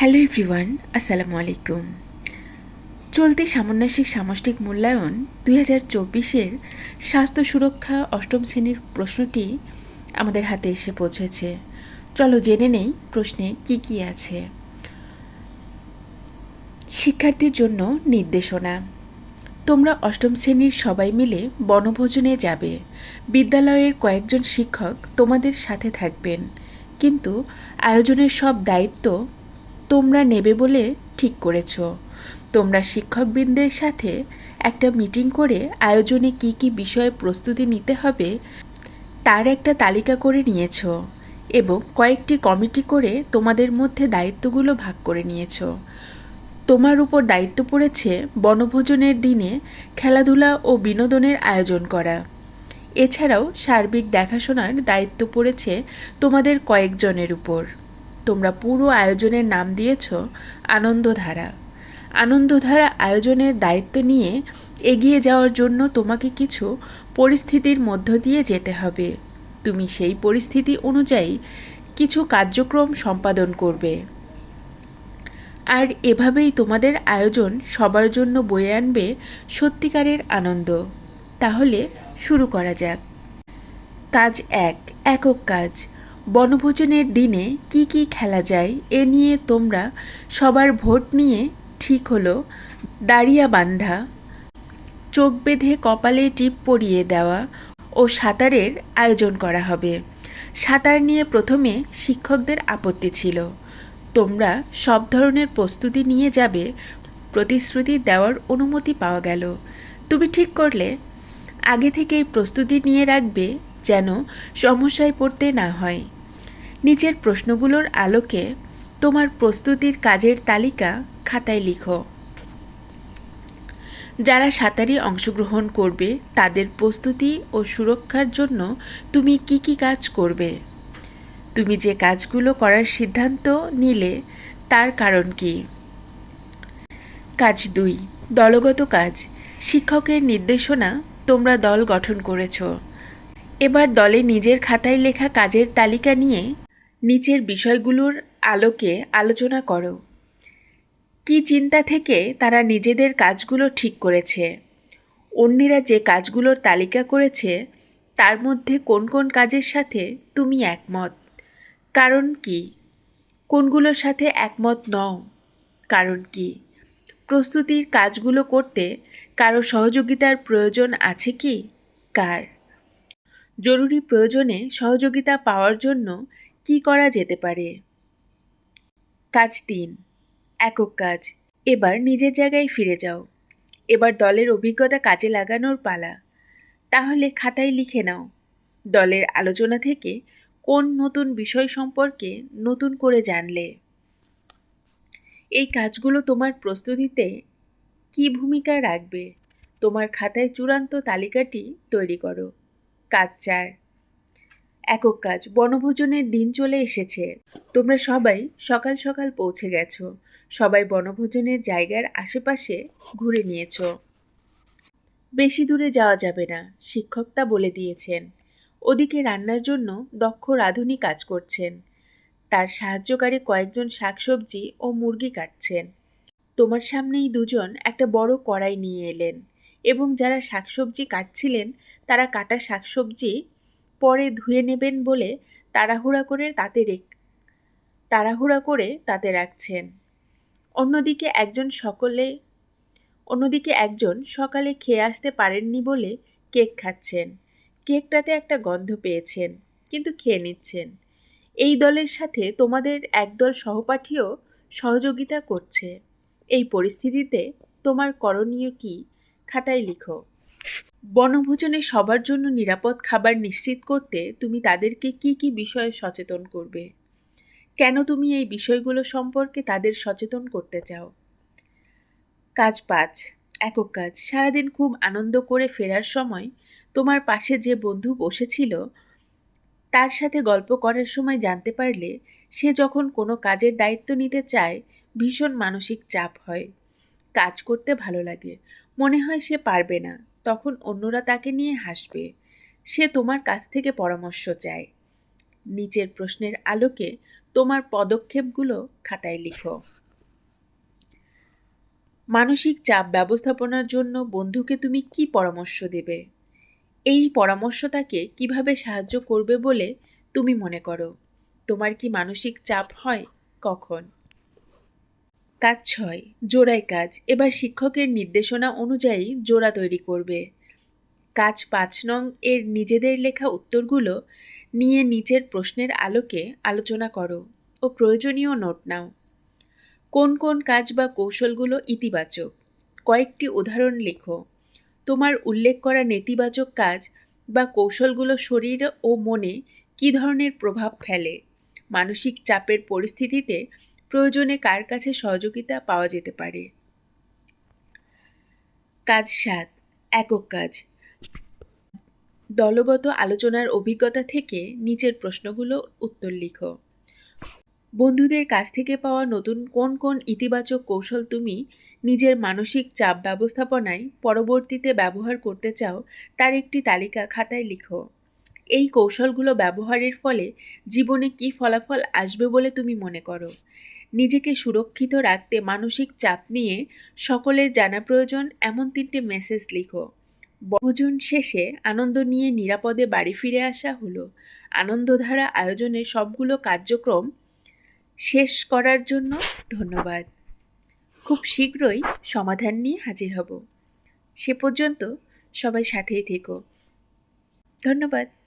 Hello everyone, আসসালামু আলাইকুম। চলতি সামন্যাসিক সামষ্টিক মূল্যায়ন দুই হাজার চব্বিশের স্বাস্থ্য সুরক্ষা অষ্টম শ্রেণির প্রশ্নটি আমাদের হাতে এসে পৌঁছেছে। চলো জেনে নেই প্রশ্নে কি কি আছে। শিক্ষার্থীর জন্য নির্দেশনা। তোমরা অষ্টম শ্রেণির সবাই মিলে বনভোজনে যাবে। বিদ্যালয়ের কয়েকজন শিক্ষক তোমাদের সাথে থাকবেন। কিন্তু আয়োজনের সব দায়িত্ব তোমরা নেবে বলে ঠিক করেছ। তোমরা শিক্ষকবৃন্দের সাথে একটা মিটিং করে আয়োজনে কি কি বিষয়ে প্রস্তুতি নিতে হবে তার একটা তালিকা করে নিয়েছ এবং কয়েকটি কমিটি করে তোমাদের মধ্যে দায়িত্বগুলো ভাগ করে নিয়েছ। তোমার উপর দায়িত্ব পড়েছে বনভোজনের দিনে খেলাধুলা ও বিনোদনের আয়োজন করা। এছাড়াও সার্বিক দেখাশোনার দায়িত্ব পড়েছে তোমাদের কয়েকজনের উপর। তোমরা পুরো আয়োজনের নাম দিয়েছ আনন্দধারা। আনন্দধারা আয়োজনের দায়িত্ব নিয়ে এগিয়ে যাওয়ার জন্য তোমাকে কিছু পরিস্থিতির মধ্য দিয়ে যেতে হবে। তুমি সেই পরিস্থিতি অনুযায়ী কিছু কার্যক্রম সম্পাদন করবে। আর এভাবেই তোমাদের আয়োজন সবার জন্য বয়ে আনবে সত্যিকারের আনন্দ। তাহলে শুরু করা যাক। কাজ এক, একক কাজ। বনভোজনের দিনে কি কি খেলা যায় এ নিয়ে তোমরা সবার ভোট নিয়ে ঠিক হলো দাঁড়িয়া বান্ধা চোখ বেঁধে কপালে টিপ পরিয়ে দেওয়া ও সাঁতারের আয়োজন করা হবে। সাঁতার নিয়ে প্রথমে শিক্ষকদের আপত্তি ছিল। তোমরা সব ধরনের প্রস্তুতি নিয়ে যাবে, প্রতিশ্রুতি দেওয়ার অনুমতি পাওয়া গেল। তুমি ঠিক করলে। আগে থেকেই প্রস্তুতি নিয়ে রাখবে যেন সমস্যায় পড়তে না হয়। নিচের প্রশ্নগুলোর আলোকে তোমার প্রস্তুতির কাজের তালিকা খাতায় লিখো। যারা সাঁতারে অংশগ্রহণ করবে, তাদের প্রস্তুতি ও সুরক্ষার জন্য তুমি কি কি কাজ করবে? তুমি যে কাজগুলো করার সিদ্ধান্ত নিলে, তার কারণ কি? কাজ দুই, দলগত কাজ। শিক্ষকের নির্দেশনা তোমরা দল গঠন করেছ। এবার দলে নিজের খাতায় লেখা কাজের তালিকা নিয়ে নিচের বিষয়গুলোর আলোকে আলোচনা করো। কি চিন্তা থেকে তারা নিজেদের কাজগুলো ঠিক করেছে? অন্যেরা যে কাজগুলোর তালিকা করেছে, তার মধ্যে কোন কোন কাজের সাথে তুমি একমত? কারণ কি? কোনগুলোর সাথে একমত নও? কারণ কি? প্রস্তুতির কাজগুলো করতে কারও সহযোগিতার প্রয়োজন আছে কি? কার? জরুরি প্রয়োজনে সহযোগিতা পাওয়ার জন্য কি করা যেতে পারে? কাজ তিন, একক কাজ। এবার নিজের জায়গায় ফিরে যাও। এবার দলের অভিজ্ঞতা কাজে লাগানোর পালা। তাহলে খাতায় লিখে নাও, দলের আলোচনা থেকে কোন নতুন বিষয় সম্পর্কে নতুন করে জানলে। এই কাজগুলো তোমার প্রস্তুতিতে কি ভূমিকা রাখবে? তোমার খাতায় চূড়ান্ত তালিকাটি তৈরি করো। কাজ চার একক কাজ, বনভোজনের দিন চলে এসেছে। তোমরা সবাই সকাল সকাল পৌঁছে গেছো। সবাই বনভোজনের জায়গার আশেপাশে ঘুরে নিয়েছ। বেশি দূরে যাওয়া যাবে না, শিক্ষক তা বলে দিয়েছেন। ওদিকে রান্নার জন্য দক্ষ রাঁধুনি কাজ করছেন। তার সাহায্যকারী কয়েকজন শাকসবজি ও মুরগি কাটছেন। তোমার সামনেই দুজন একটা বড় কড়াই নিয়ে এলেন এবং যারা শাকসবজি কাটছিলেন, তারা কাটা শাকসবজি পরে ধুয়ে নেবেন বলে তাড়াহুড়া করে তাতে রেখ, তাড়াহুড়া করে তাতে রাখছেন। অন্যদিকে একজন সকলে, অন্যদিকে একজন সকালে খেয়ে আসতে পারেননি বলে কেক খাচ্ছেন। কেকটাতে একটা গন্ধ পেয়েছেন, কিন্তু খেয়ে নিচ্ছেন। এই দলের সাথে তোমাদের একদল সহপাঠীও সহযোগিতা করছে। এই পরিস্থিতিতে তোমার করণীয় কি? খাতায় লিখো। বনভোজনে সবার জন্য নিরাপদ খাবার নিশ্চিত করতে তুমি তাদেরকে কি কি বিষয়ে সচেতন করবে? কেন তুমি এই বিষয়গুলো সম্পর্কে তাদের সচেতন করতে চাও? কাজ পাঁচ, একক কাজ। সারাদিন খুব আনন্দ করে ফেরার সময় তোমার পাশে যে বন্ধু বসেছিল, তার সাথে গল্প করার সময় জানতে পারলে সে যখন কোনো কাজের দায়িত্ব নিতে চায়, ভীষণ মানসিক চাপ হয়। কাজ করতে ভালো লাগে। মনে হয় সে পারবে না। তখন অন্যরা তাকে নিয়ে হাসবে। সে তোমার কাছ থেকে পরামর্শ চায়। নিচের প্রশ্নের আলোকে তোমার পদক্ষেপগুলো খাতায় লিখো। মানসিক চাপ ব্যবস্থাপনার জন্য বন্ধুকে তুমি কি পরামর্শ দেবে? এই পরামর্শ তাকে কীভাবে সাহায্য করবে বলে তুমি মনে করো? তোমার কি মানসিক চাপ হয় কখন? কাজ ছয়, জোড়ায় কাজ। এবার শিক্ষকের নির্দেশনা অনুযায়ী জোড়া তৈরি করবে। কাজ পাঁচ নং এর নিজেদের লেখা উত্তরগুলো নিয়ে নিচের প্রশ্নের আলোকে আলোচনা করো ও প্রয়োজনীয় নোট নাও। কোন কোন কাজ বা কৌশলগুলো ইতিবাচক? কয়েকটি উদাহরণ লেখো। তোমার উল্লেখ করা নেতিবাচক কাজ বা কৌশলগুলো শরীর ও মনে কী ধরনের প্রভাব ফেলে? মানসিক চাপের পরিস্থিতিতে প্রয়োজনে কার কাছে সহযোগিতা পাওয়া যেতে পারে? কাজ সাত, একক কাজ। দলগত আলোচনার অভিজ্ঞতা থেকে নিচের প্রশ্নগুলো উত্তর লিখো। বন্ধুদের কাছ থেকে পাওয়া নতুন কোন কোন ইতিবাচক কৌশল তুমি নিজের মানসিক চাপ ব্যবস্থাপনায় পরবর্তীতে ব্যবহার করতে চাও তার একটি তালিকা খাতায় লিখো। এই কৌশলগুলো ব্যবহারের ফলে জীবনে কী ফলাফল আসবে বলে তুমি মনে করো? নিজেকে সুরক্ষিত রাখতে মানসিক চাপ নিয়ে সকলের জানা প্রয়োজন এমন তিনটে মেসেজ লিখো। ভোজন শেষে আনন্দ নিয়ে নিরাপদে বাড়ি ফিরে আসা হলো। আনন্দধারা আয়োজনের সবগুলো কার্যক্রম শেষ করার জন্য ধন্যবাদ। খুব শীঘ্রই সমাধান নিয়ে হাজির হব। সে পর্যন্ত সবাই সাথেই থেকো। ধন্যবাদ।